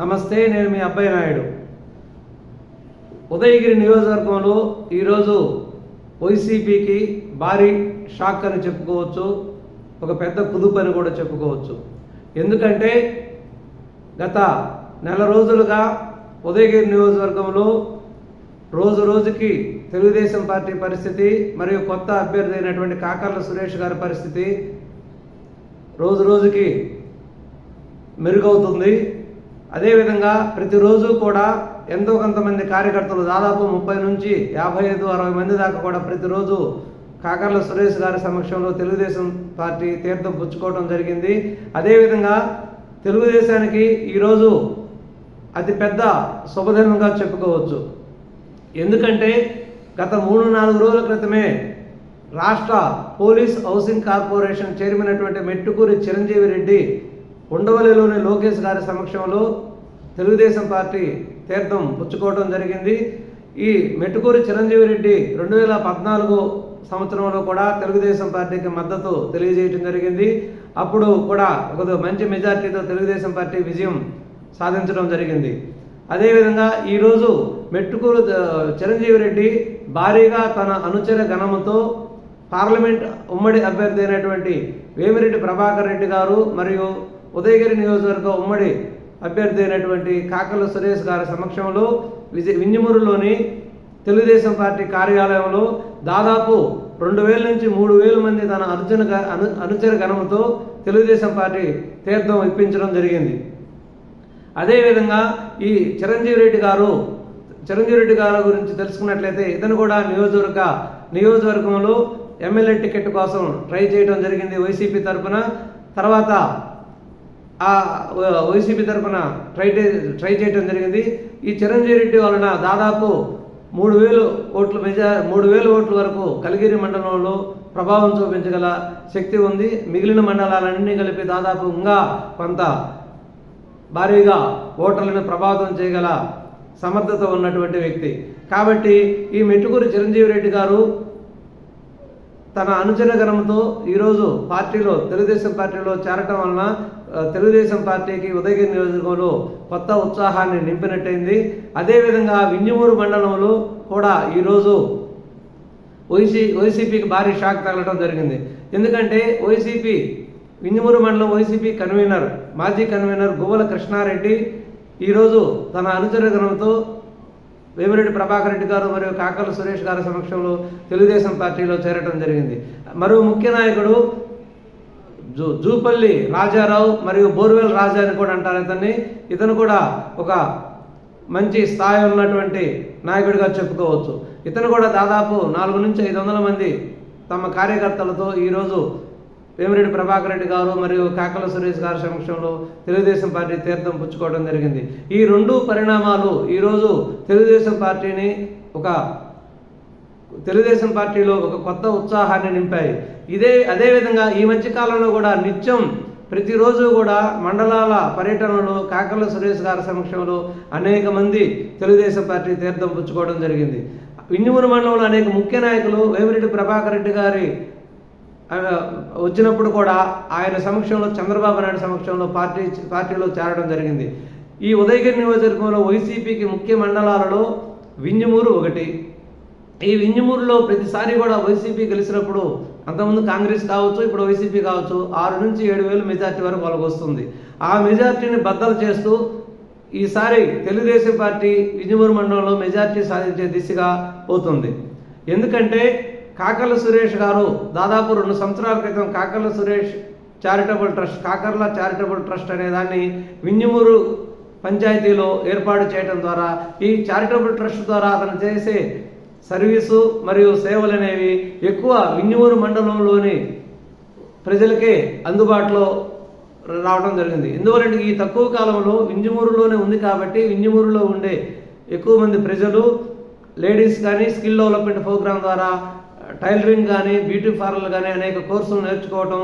నమస్తే నేను మీ అబ్బాయి నాయుడు. ఉదయగిరి నియోజకవర్గంలో ఈరోజు వైసీపీకి భారీ షాక్ అని చెప్పుకోవచ్చు ఒక పెద్ద కుదుపు అని కూడా చెప్పుకోవచ్చు. ఎందుకంటే గత నెల రోజులుగా ఉదయగిరి నియోజకవర్గంలో రోజు రోజుకి తెలుగుదేశం పార్టీ పరిస్థితి మరియు కొత్త అభ్యర్థి అయినటువంటి కాకర్ల సురేష్ గారి పరిస్థితి రోజు రోజుకి మెరుగవుతుంది. అదేవిధంగా ప్రతిరోజు కూడా ఎంతో కొంతమంది కార్యకర్తలు దాదాపు ముప్పై నుంచి యాభై ఐదు అరవై మంది దాకా కూడా ప్రతిరోజు కాకర్ల సురేష్ గారి సమక్షంలో తెలుగుదేశం పార్టీ తీర్థం పుచ్చుకోవడం జరిగింది. అదేవిధంగా తెలుగుదేశానికి ఈరోజు అతిపెద్ద శుభదినంగా చెప్పుకోవచ్చు. ఎందుకంటే గత మూడు నాలుగు రోజుల క్రితమే రాష్ట్ర పోలీస్ హౌసింగ్ కార్పొరేషన్ చైర్మన్ అటువంటి మెట్టుకూరి చిరంజీవి రెడ్డి ఉండవల్లిలోని లోకేష్ గారి సమక్షంలో తెలుగుదేశం పార్టీ తీర్థం పుచ్చుకోవడం జరిగింది. ఈ మెట్టుకూరి చిరంజీవి రెడ్డి రెండు వేల పద్నాలుగు సంవత్సరంలో కూడా తెలుగుదేశం పార్టీకి మద్దతు తెలియజేయడం జరిగింది. అప్పుడు కూడా ఒక మంచి మెజార్టీతో తెలుగుదేశం పార్టీ విజయం సాధించడం జరిగింది. అదేవిధంగా ఈరోజు మెట్టుకూరు చిరంజీవి రెడ్డి భారీగా తన అనుచర గణముతో పార్లమెంట్ ఉమ్మడి అభ్యర్థి అయినటువంటి వేమిరెడ్డి ప్రభాకర్ రెడ్డి గారు మరియు ఉదయగిరి నియోజకవర్గ ఉమ్మడి అభ్యర్థి అయినటువంటి కాకల సురేష్ గారి సమక్షంలో విజయ వింజమూరులోని తెలుగుదేశం పార్టీ కార్యాలయంలో దాదాపు రెండు వేల నుంచి మూడు వేల మంది తన అర్జున అను అనుచర గణముతో తెలుగుదేశం పార్టీ తీర్థం ఇప్పించడం జరిగింది. అదేవిధంగా ఈ చిరంజీవి రెడ్డి గారు చిరంజీవి రెడ్డి గారి గురించి తెలుసుకున్నట్లయితే ఇతను కూడా నియోజకవర్గ నియోజకవర్గంలో ఎమ్మెల్యే టికెట్ కోసం ట్రై చేయడం జరిగింది వైసీపీ తరఫున తర్వాత ఆ వైసీపీ తరఫున ట్రై ట్రై చేయడం జరిగింది. ఈ చిరంజీవి రెడ్డి వలన దాదాపు మూడు వేలు ఓట్లు మెజా మూడు వేల ఓట్ల వరకు కలిగిరి మండలంలో ప్రభావం చూపించగల శక్తి ఉంది. మిగిలిన మండలాలన్నీ కలిపి దాదాపు ఇంకా కొంత భారీగా ఓటర్లను ప్రభావితం చేయగల సమర్థత ఉన్నటువంటి వ్యక్తి. కాబట్టి ఈ మెట్టుకూరు చిరంజీవి రెడ్డి గారు తన అనుచర గణంతో ఈరోజు పార్టీలో తెలుగుదేశం పార్టీలో చేరటం వలన తెలుగుదేశం పార్టీకి ఉదయగిరి నియోజకవర్గంలో కొత్త ఉత్సాహాన్ని నింపినట్టయింది. అదేవిధంగా వింజమూరు మండలంలో కూడా ఈరోజు వైసీ వైసీపీకి భారీ షాక్ తగలటం జరిగింది. ఎందుకంటే వైసీపీ వింజమూరు మండలం వైసీపీ కన్వీనర్ మాజీ కన్వీనర్ గువ్వల కృష్ణారెడ్డి ఈరోజు తన అనుచరగణంతో వేమిరెడ్డి ప్రభాకర్ రెడ్డి గారు మరియు కాకల సురేష్ గారి సమక్షంలో తెలుగుదేశం పార్టీలో చేరటం జరిగింది. మరో ముఖ్య నాయకుడు జూ జూపల్లి రాజారావు మరియు బోర్వెల్ రాజా అని కూడా అంటారు ఇతన్ని. ఇతను కూడా ఒక మంచి స్థాయి ఉన్నటువంటి నాయకుడిగా చెప్పుకోవచ్చు. ఇతను కూడా దాదాపు నాలుగు నుంచి ఐదు వందల మంది తమ కార్యకర్తలతో ఈరోజు వేమిరెడ్డి ప్రభాకర్ రెడ్డి గారు మరియు కాకల సురేష్ గారి సమక్షంలో తెలుగుదేశం పార్టీ తీర్థం పుచ్చుకోవడం జరిగింది. ఈ రెండు పరిణామాలు ఈరోజు తెలుగుదేశం పార్టీని ఒక తెలుగుదేశం పార్టీలో ఒక కొత్త ఉత్సాహాన్ని నింపాయి. ఇదే అదేవిధంగా ఈ మధ్య కాలంలో కూడా నిత్యం ప్రతిరోజు కూడా మండలాల పర్యటనలో కాకల సురేష్ గారి సమక్షంలో అనేక మంది తెలుగుదేశం పార్టీ తీర్థం పుచ్చుకోవడం జరిగింది. వింజమూరు మండలంలో అనేక ముఖ్య నాయకులు వేమిరెడ్డి ప్రభాకర్ రెడ్డి గారి వచ్చినప్పుడు కూడా ఆయన సమక్షంలో చంద్రబాబు నాయుడు సమక్షంలో పార్టీ పార్టీలో చేరడం జరిగింది. ఈ ఉదయగిరి నియోజకవర్గంలో వైసీపీకి ముఖ్య మండలాలలో వింజమూరు ఒకటి. ఈ వింజమూరులో ప్రతిసారి కూడా వైసీపీ గెలిచినప్పుడు అంతకుముందు కాంగ్రెస్ కావచ్చు ఇప్పుడు వైసీపీ కావచ్చు ఆరు నుంచి ఏడు వేలు మెజార్టీ వరకు వాళ్ళకు వస్తుంది ఆ మెజార్టీని బద్దలు చేస్తూ ఈసారి తెలుగుదేశం పార్టీ వింజమూరు మండలంలో మెజార్టీ సాధించే దిశగా పోతుంది. ఎందుకంటే కాకర్ల సురేష్ గారు దాదాపు రెండు సంవత్సరాల క్రితం Kakarla Suresh charitable trust Kakarla charitable trust అనే దాన్ని వింజమూరు పంచాయతీలో ఏర్పాటు చేయడం ద్వారా ఈ చారిటబుల్ ట్రస్ట్ ద్వారా అతను చేసే సర్వీసు మరియు సేవలు అనేవి ఎక్కువ వింజమూరు మండలంలోని ప్రజలకే అందుబాటులో రావడం జరిగింది. ఎందువలంటే ఈ తక్కువ కాలంలో వింజమూరులోనే ఉంది కాబట్టి వింజమూరులో ఉండే ఎక్కువ మంది ప్రజలు లేడీస్ కానీ స్కిల్ డెవలప్మెంట్ ప్రోగ్రాం ద్వారా టైలరింగ్ కానీ బ్యూటీ పార్లర్ కానీ అనేక కోర్సులు నేర్చుకోవటం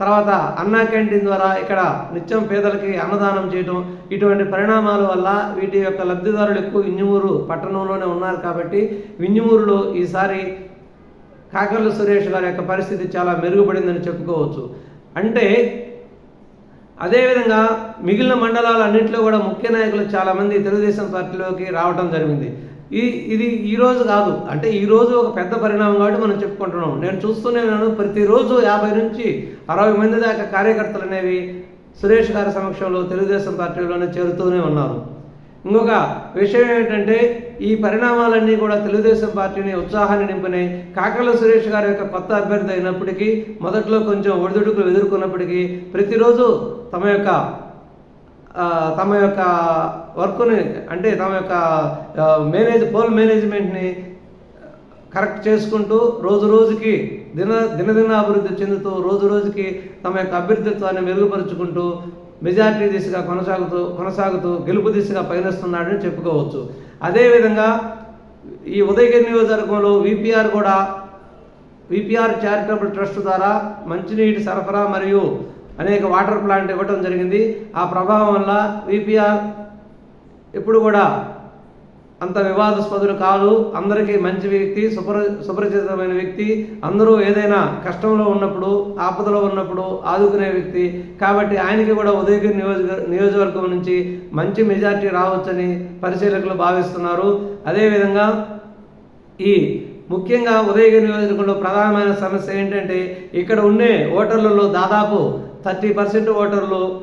తర్వాత అన్నా క్యాంటీన్ ద్వారా ఇక్కడ నిత్యం పేదలకి అన్నదానం చేయడం ఇటువంటి పరిణామాల వల్ల వీటి యొక్క లబ్ధిదారులు ఎక్కువ వింజమూరు పట్టణంలోనే ఉన్నారు కాబట్టి వింజమూరులో ఈసారి కాకర్ల సురేష్ గారి యొక్క పరిస్థితి చాలా మెరుగుపడిందని చెప్పుకోవచ్చు. అంటే అదేవిధంగా మిగిలిన మండలాలన్నింటిలో కూడా ముఖ్య నాయకులు చాలామంది తెలుగుదేశం పార్టీలోకి రావడం జరిగింది. ఈ ఇది ఈరోజు కాదు. అంటే ఈ రోజు ఒక పెద్ద పరిణామం కాబట్టి మనం చెప్పుకుంటున్నాం. నేను చూస్తూనే ఉన్నాను ప్రతిరోజు యాభై నుంచి అరవై మంది దాకా కార్యకర్తలు అనేవి సురేష్ గారి సమక్షంలో తెలుగుదేశం పార్టీలోనే చేరుతూనే ఉన్నారు. ఇంకొక విషయం ఏంటంటే ఈ పరిణామాలన్నీ కూడా తెలుగుదేశం పార్టీని ఉత్సాహాన్ని నింపినాయి. కాకర్ల సురేష్ గారి యొక్క కొత్త అభ్యర్థి అయినప్పటికీ మొదట్లో కొంచెం ఒడిదుడుకులు ఎదుర్కొన్నప్పటికీ ప్రతిరోజు తమ యొక్క తమ యొక్క వర్క్ని అంటే తమ యొక్క మేనేజ్ పోల్ మేనేజ్మెంట్ని కరెక్ట్ చేసుకుంటూ రోజు రోజుకి దిన దినదిన అభివృద్ధి చెందుతూ రోజు రోజుకి తమ యొక్క అభ్యర్థిత్వాన్ని మెరుగుపరుచుకుంటూ మెజార్టీ దిశగా కొనసాగుతూ కొనసాగుతూ గెలుపు దిశగా పయనిస్తున్నాడని చెప్పుకోవచ్చు. అదేవిధంగా ఈ ఉదయగిరి నియోజకవర్గంలో విపిఆర్ కూడా విపిఆర్ చారిటబుల్ ట్రస్ట్ ద్వారా మంచినీటి సరఫరా మరియు అనేక వాటర్ ప్లాంట్ ఇవ్వటం జరిగింది. ఆ ప్రభావం వల్ల విపిఆర్ ఎప్పుడు కూడా అంత వివాదాస్పదులు కాదు. అందరికీ మంచి వ్యక్తి సుపరి సుపరిచితమైన వ్యక్తి. అందరూ ఏదైనా కష్టంలో ఉన్నప్పుడు ఆపదలో ఉన్నప్పుడు ఆదుకునే వ్యక్తి. కాబట్టి ఆయనకి కూడా ఉదయగిరి నియోజక నియోజకవర్గం నుంచి మంచి మెజార్టీ రావచ్చని పరిశీలకులు భావిస్తున్నారు. అదేవిధంగా ఈ ముఖ్యంగా ఉదయగిరి నియోజకవర్గంలో ప్రధానమైన సమస్య ఏంటంటే ఇక్కడ ఉండే ఓటర్లలో దాదాపు థర్టీ పర్సెంట్ ఓటర్లు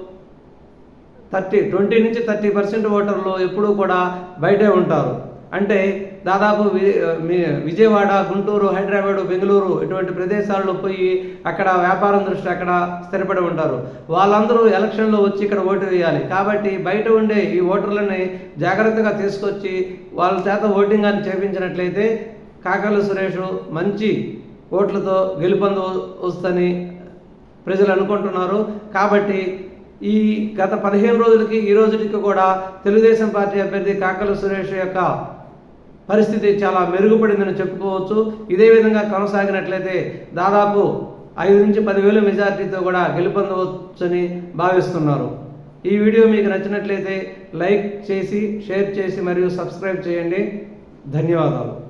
థర్టీ ట్వంటీ నుంచి థర్టీ పర్సెంట్ ఓటర్లు ఎప్పుడూ కూడా బయటే ఉంటారు. అంటే దాదాపు వి- విజయవాడ గుంటూరు హైదరాబాద్ బెంగళూరు ఇటువంటి ప్రదేశాల్లో పోయి అక్కడ వ్యాపారం దృష్టి అక్కడ స్థిరపడి ఉంటారు. వాళ్ళందరూ ఎలక్షన్లో వచ్చి ఇక్కడ ఓటు వేయాలి. కాబట్టి బయట ఉండే ఈ ఓటర్లని జాగ్రత్తగా తీసుకొచ్చి వాళ్ళ చేత ఓటింగ్ అని చేపించినట్లయితే కాకల సురేష్ మంచి ఓట్లతో గెలుపొంద ప్రజలు అనుకుంటున్నారు. కాబట్టి ఈ గత పదిహేను రోజులకి ఈ రోజుకి కూడా తెలుగుదేశం పార్టీ అభ్యర్థి కాకల సురేష్ యొక్క పరిస్థితి చాలా మెరుగుపడిందని చెప్పుకోవచ్చు. ఇదే విధంగా కొనసాగినట్లయితే దాదాపు ఐదు నుంచి పదివేల మెజార్టీతో కూడా గెలుపొందవచ్చని భావిస్తున్నారు. ఈ వీడియో మీకు నచ్చినట్లయితే లైక్ చేసి షేర్ చేసి మరియు సబ్స్క్రైబ్ చేయండి. ధన్యవాదాలు.